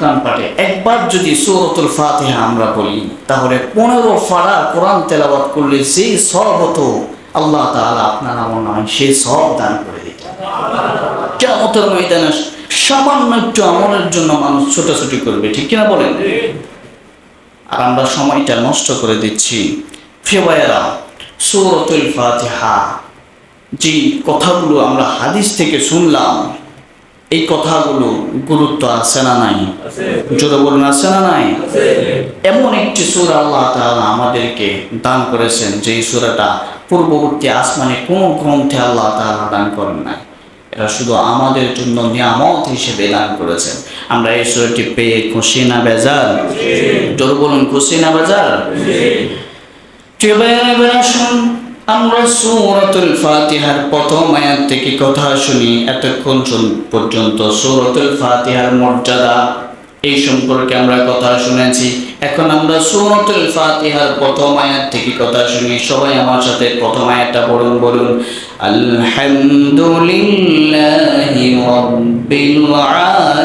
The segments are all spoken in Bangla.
দোকানপাটে একবার যদি সৌরতুল ফাতিহা আমরা বলি, তাহলে পনেরো ফাড়া কোরআন তেলাবাদ করলে সেই সব হতো, আল্লাহ তাআলা আপনার আমল নয় সেই সব দান করে দিতেন। কেমতের ময়দানে সামান্য একটু আমলের জন্য মানুষ ছোটাছুটি করবে, ঠিক কিনা বলেন? আর আমরা সময়টা নষ্ট করে দিচ্ছি। ফেবায়েরা সৌরতুল ফাতিহা যে কথাগুলো আমরা হাদিস থেকে শুনলাম এই কথাগুলো গুরুত্ব আছে না নাই? জোরে বলুন আছে না নাই? এমন একটি সুরা আল্লাহ তাআলা আমাদেরকে দান করেছেন যে সুরাটা পূর্ববর্তী আসমানে কোনো গ্রন্থে আল্লাহ তাআলা দান করেন নাই। এটা শুধু আমাদের জন্য নিয়ামত হিসেবে দান করেছেন। আমরা এই সুরাটি পেয়ে খুশি না বেজার? জোর বলুন খুশি না বেজার? আমরা সূরাতুল ফাতিহার প্রথম আয়াত থেকে কথা শুনি এতক্ষণ পর্যন্ত সূরাতুল ফাতিহার মর্যাদা, এই সম্পর্কে আমরা কথা শুনেছি। এখন আমরা সূরাতুল ফাতিহার প্রথম আয়াত থেকে কথা শুনি। সবাই আমার সাথে প্রথম আয়াতটা বলুন বলুন, আলহামদুলিল্লাহি রাব্বিল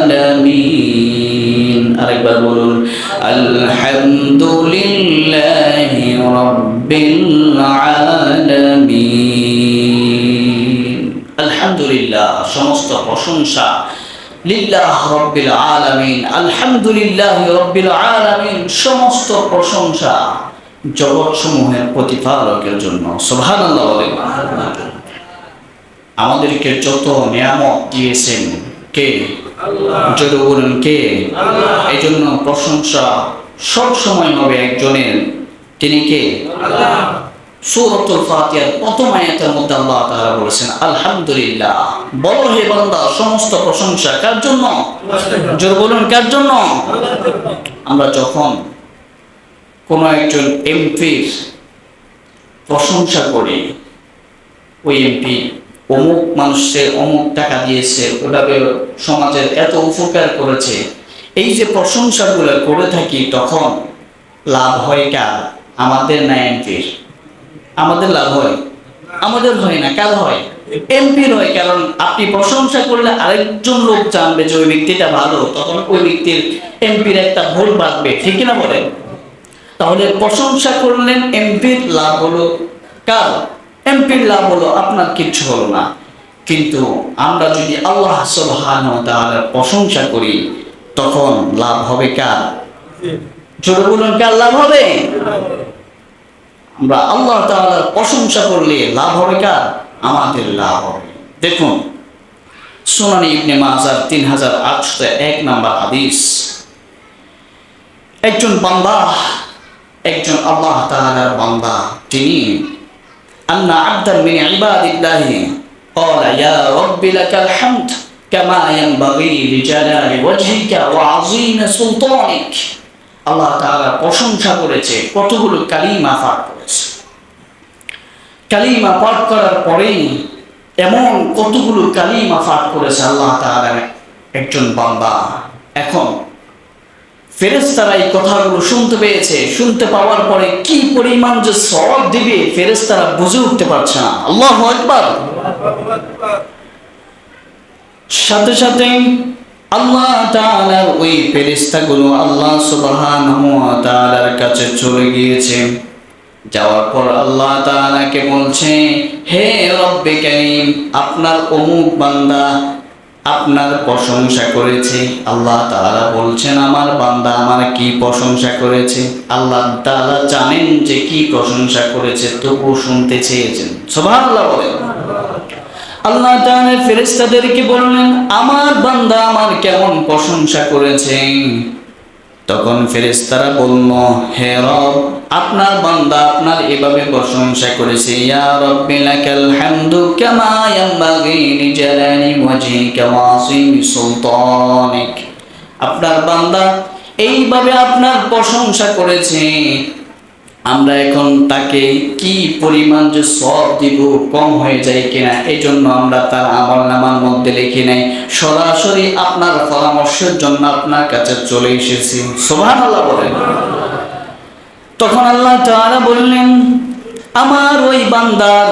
আলামিন। আরেকবার বলুন, আলহামদুলিল্লাহি রাব্বিল সমস্ত প্রশংসা। লিল্লাহ রব্বিল আলামিন আলহামদুলিল্লাহ রব্বিল আলামিন সমস্ত প্রশংসা জগৎসমূহের প্রতিপালকের জন্য। সুবহানাল্লাহ আমাদেরকে যত নিয়ামত দিয়েছেন কে? জোরে বলুন কে? এই জন্য প্রশংসা সব সময় হবে একজনের। তিনি কে? মধ্যে আল্লাহ বলেছেন হে বান্দা, সমস্ত প্রশংসা কার জন্য? বলুন, কার জন্য? আমরা যখন কোনো একজন এমপির প্রশংসা করি, ওই এমপি অমুক মানুষের অমুক টাকা দিয়েছে ওভাবে সমাজের এত উপকার করেছে, এই যে প্রশংসাগুলো করে থাকি, তখন লাভ হয় কার? আমাদের না এমপির? আমাদের লাভ হয় আমাদের হয় না কেন হয়? এমপির হয় কারণ আপনি প্রশংসা করলে আরেকজন লোক জানবে যে ওই ব্যক্তিটা ভালো তখন ওই ব্যক্তির এমপির একটা ভুল বাঁধবে ঠিক না বলেন? তাহলে প্রশংসা করলেন এমপির লাভ হলো কার? এমপির লাভ হলো আপনার কিচ্ছু হলো না। কিন্তু আমরা যদি আল্লাহ তাআলার প্রশংসা করি তখন লাভ হবে কার? জোরে বলুন কার লাভ হবে? আমরা আল্লাহ তাআলার প্রশংসা করলে লাভ হবে কার আমাদের লাভ হবে দেখুন সুনানি ইবনে মাজার তিন হাজার আটশো এক নাম্বার হাদিস একজন বান্দা একজন আল্লাহ তাআলার বান্দা তিনি আন্না আবদান মিন ইবাদিল্লাহি قال يا رب لك الحمد كما ينبغي لجلال وجهك وعظيم سلطانك আল্লাহ প্রশংসা করেছে, কতগুলো কালিমা পাঠ করেছে। কালিমা পাঠ করার পরেই এমন কতগুলো কালিমা পাঠ করেছে আল্লাহ একজন বান্দা। এখন ফেরেস্তারা এই কথাগুলো শুনতে পেয়েছে, শুনতে পাওয়ার পরে কি পরিমাণ যে সব দিবে ফেরেস্তারা বুঝে উঠতে পারছে না। আল্লাহ একবার সাথে সাথে আল্লাহ তাআলার ওই ফেরেশতাগুলো আল্লাহ সুবহানাহু ওয়া তাআলার কাছে চলে গিয়েছে। যাওয়ার পর আল্লাহ তাআলাকে বলছে, হে রব্বে কারীম, আপনার অমুক বান্দা আপনার প্রশংসা করেছে। আল্লাহ তাআলা বলছেন, আমার বান্দা আমার কি প্রশংসা করেছে? আল্লাহ তাআলা জানেন যে কি প্রশংসা করেছে তবু শুনতে চেয়েছেন। সুবহানাল্লাহ বলেন। আল্লাহ তাআলা ফেরেশতাদেরকে বললেন, আমার বান্দা আমার কেমন প্রশংসা করেছে? তখন ফেরেশতারা বলল, হে রব, আপনার বান্দা আপনার এভাবে প্রশংসা করেছে। ইয়া রব্বি লাকাল হামদু কামা ইয়ানবাগি লিজালালি ওয়াজহিকা ওয়া আযীমি সুলতানিক। আপনার বান্দা এইভাবে আপনার প্রশংসা করেছে। আমরা এখন তাকে কি পরিমাণ যে সব দিব, কম হয়ে যায় কিনা এই জন্য আমরা তার আমল নামার মধ্যে লিখে নেই। সরাসরি আপনার পরামর্শের জন্য আপনার কাছে চলে এসেছি। সোভান আল্লাহ বলেন। তখন আল্লাহ তাআলা বললেন, আমার ওই বান্দার,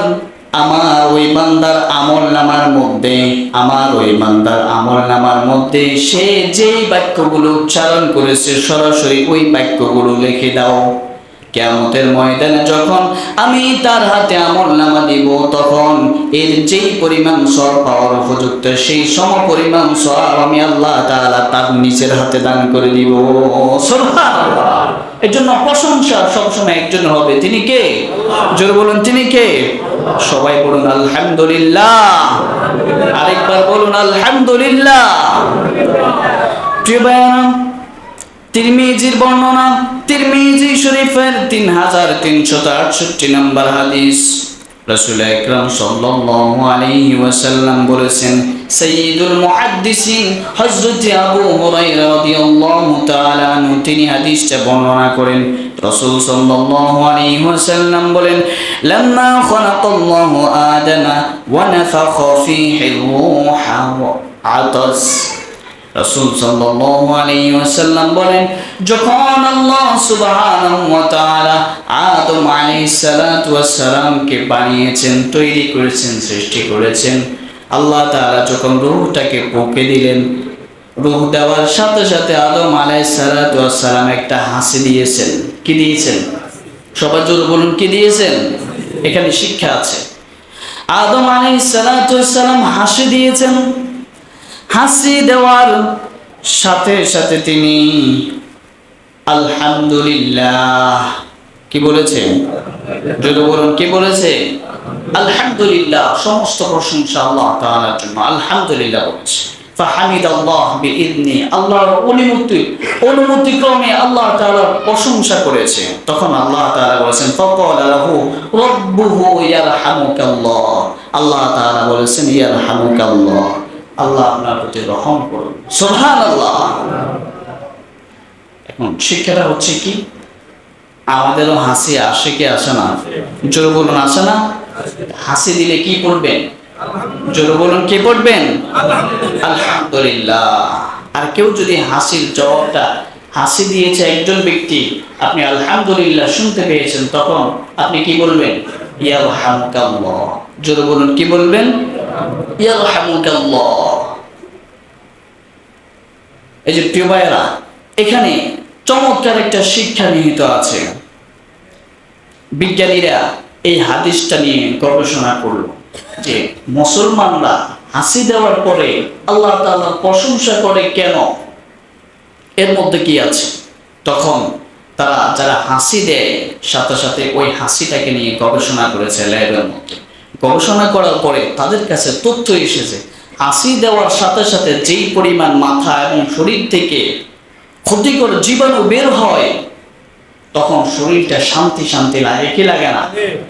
আমার ওই বান্দার আমল নামার মধ্যে, আমার ওই বান্দার আমল নামার মধ্যে সে যেই বাক্যগুলো উচ্চারণ করেছে, সরাসরি ওই বাক্যগুলো লিখে দাও। কেমতের ময়দানে যখন আমি তার হাতে আমল নামা দিব, তখন এর যেই পরিমাণ সব পাওয়ার উপযুক্ত, সেই সম পরিমাণ সব আমি আল্লাহ তাআলা তার নিচের হাতে দান করে দিব। এর জন্য প্রশংসা সবসময় একজন হবে। তিনি কে? জোর বলুন, তিনি কে? সবাই বলুন, আলহামদুলিল্লাহ। আরেকবার বলুন, আলহামদুলিল্লাহ। প্রিয় তিরমিজির বর্ণনা, তিরমিজি শরীফের তিন হাজার তিনশত আটষট্টি নম্বর হাদিস। রসুল একরাম সাল্লাল্লাহু আলাইহি ওয়াসাল্লাম বলেছেন সাইয়্যিদুল মুহাদ্দিসিন হযরত আবু হুরায়রা রাদিয়াল্লাহু তাআলা আনহু, তিনি হাদিসটা বর্ণনা করেন। রাসূল সাল্লাল্লাহু আলাইহি ওয়াসাল্লাম বলেন, লাম্মা খালাকাল্লাহু আদামা ওয়া নাফাখা ফীহি রূহা আতাস। রাসূল ওয়াসাল্লাম বলেন, যখন আল্লাহ আদম আলাইহিস সালাতু ওয়াস সালামকে বানিয়েছেন, তৈরি করেছেন, সৃষ্টি করেছেন, আল্লাহ তাআলা যখন রূহটাকে ফুঁকে দিলেন, রূহ দেওয়ার সাথে সাথে আদম আলাইহিস সালাতু ওয়াস সালাম একটা হাসি দিয়েছেন। কি দিয়েছেন? সবার জোর বলুন, কি দিয়েছেন? এখানে শিক্ষা আছে। আদম আলাইহিস সালাতু ওয়াস সালাম হাসি দিয়েছেন হাসি দেওয়ার সাথে সাথে তিনি আলহামদুলিল্লাহ, কি বলেছে? যদি বলুন, কি বলেছে? আলহামদুলিল্লাহ, সমস্ত প্রশংসা আল্লাহ তাআলার জন্য আলহামদুলিল্লাহ বলেছে। ফাহামিদ আল্লাহ আল্লাহর অনুমতি ক্রমে আল্লাহ তাআলার প্রশংসা করেছে। তখন আল্লাহ তাআলা বলেছেন, ফাকালা লাহু রাব্বুহু ইয়ারহামুকাল্লাহ। আল্লাহ তাআলা বলেছেন, ইয়ারহামুকাল্লাহ। আল্লাহ আপনার প্রতি রহম করুন। সোহান আল্লাহ এখন শিক্ষাটা হচ্ছে কি? আমাদেরও হাসি আসে কি আসে না? জোর বলুন, আসে না? হাসি দিলে কি করবেন জোর বলুন, কি করবেন আলহামদুলিল্লাহ। আর কেউ যদি হাসির জবাবটা, হাসি দিয়েছে একজন ব্যক্তি, আপনি আলহামদুলিল্লাহ শুনতে পেয়েছেন, তখন আপনি কি বলবেন? ইয়াল হামকাল্লাহ জোর বলুন, কি বলবেন? এই যে প্রিয় ভাইয়েরা, এখানে চমৎকার একটা শিক্ষা নিহিত আছে। বিজ্ঞানীরা এই হাদিসটা নিয়ে গবেষণা করল যে মুসলমানরা হাসি দেওয়ার পরে আল্লাহ তাআলার প্রশংসা করে কেন? এর মধ্যে কি আছে? তখন তারা যারা হাসি দেয়, সাথে সাথে ওই হাসিটাকে নিয়ে গবেষণা করেছে ল্যাবের মধ্যে। গবেষণা করার পরে তাদের কাছে তথ্য এসেছে। হাসি দেওয়ার সাথে সাথে যেই পরিমাণ মাথা এবং শরীর থেকে ক্ষতিকর জীবাণু বের হয়, তখন শরীরটা শান্তি শান্তি লাগে, কি লাগে না?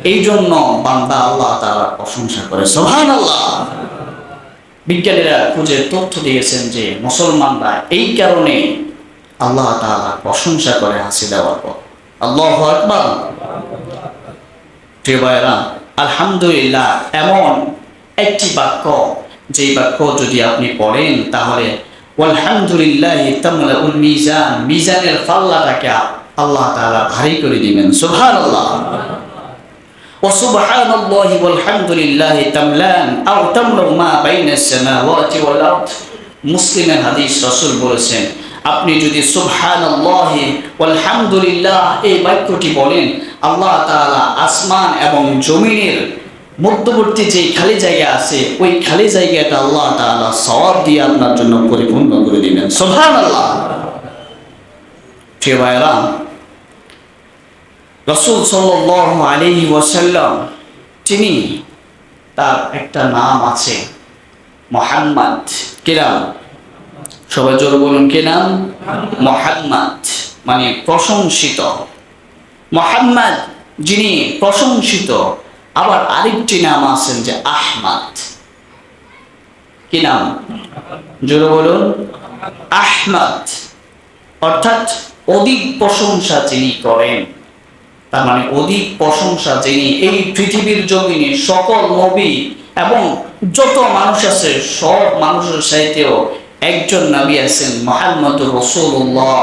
এই জন্য বান্দা আল্লাহ তারা প্রশংসা করে। সোহান আল্লাহ বিজ্ঞানীরা খুঁজে তথ্য দিয়েছেন যে মুসলমানরা এই কারণে আল্লাহ তাআলা প্রশংসা করে হাসি দেওয়ার পর। আল্লাহ আকবার। প্রিয় ভাইয়েরা আলহামদুলিল্লাহ এমন একটি বাক্য যেই বাক্য যদি আপনি পড়েন তাহলে আলহামদুলিল্লাহ তামলা উল মিজান মিজানের পাল্লাটাকে আল্লাহ তাআলা ভারী করে দিবেন সুবহানাল্লাহ وسبحان الله والحمد لله تملان أو تملأ ما بين السماوات والأرض মুসলিমের হাদিস রাসূল বলেছেন আপনি যদি সুবহানাল্লাহ আলহামদুলিল্লাহ এই বাক্যটি বলেন, আল্লাহ তাআলা আসমান এবং জমিনের মধ্যবর্তী যে খালি জায়গা আছে, ওই খালি জায়গাটা আল্লাহ তাআলা সওয়াব দিয়ে আপনার জন্য পরিপূর্ণ করে দিবেন। সুবহানাল্লাহ। ভাইরা রসুল সাল্লাল্লাহু আলাইহি ওয়াসাল্লাম, তিনি তার একটা নাম আছে, মোহাম্মদ কিরাম। সবাই জোর বলুন, কি নাম? মোহাম্মদ মানে প্রশংসিত। মোহাম্মদ, যিনি প্রশংসিত, আবার আরেকটি নাম আছেন যে আহমদ। কি নাম? জোরে বলুন, আহমদ। অর্থাৎ অধিক প্রশংসা যিনি করেন, তার মানে অধিক প্রশংসা যিনি এই পৃথিবীর জমিনে সকল নবী এবং যত মানুষ আছে, সব মানুষের সাথেও একজন নবী আছেন মোহাম্মদ রসুল্লাহ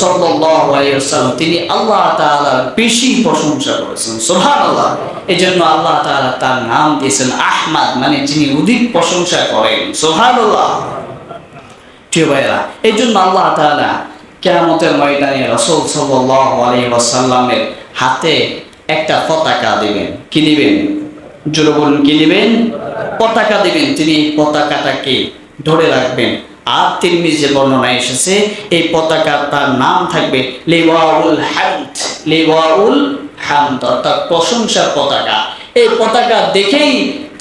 সাল্লাম তিনি আল্লাহ তাআলার বেশি প্রশংসা করেছেন সোহান আল্লাহ এই জন্য আল্লাহ তাআলা তার নাম দিয়েছেন আহমাদ মানে যিনি অধিক প্রশংসা করেন সোহান আল্লাহ প্রিয় ভাইয়েরা এই জন্য আল্লাহ তাআলা কেয়ামতের ময়দানে রসুল সাল্লাহ আলী ওয়াসাল্লামের হাতে একটা পতাকা দিবেন। কি দিবেন? জোরে বলুন, কি দিবেন? পতাকা দিবেন। তিনি পতাকাটাকে ধরে রাখবেন। আর তিরমিজে বর্ণনা এসেছে, এই পতাকার তার নাম থাকবে লিওয়াউল হামদ লিওয়াউল হামদ, অর্থাৎ প্রশংসার পতাকা। এই পতাকা দেখেই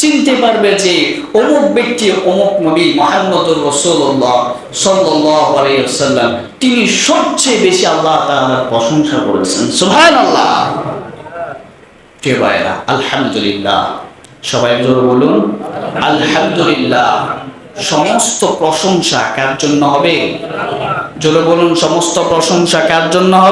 চিনতে পারবে যে অমুক ব্যক্তি, অমুক নবী মোহাম্মদুর রসুল্লাহ সাল্লাল্লাহু আলাইহি ওয়াসাল্লাম, তিনি সবচেয়ে বেশি আল্লাহ তাআলার প্রশংসা করেছেন। সুবহানাল্লাহ। প্রিয় ভাইরা আলহামদুলিল্লাহ। সবাই জোর বলুন, আলহামদুলিল্লাহ। সমস্ত প্রশংসা কার জন্য হবে? জোরে বলুন সমস্ত প্রশংসা কার জন্য হবে?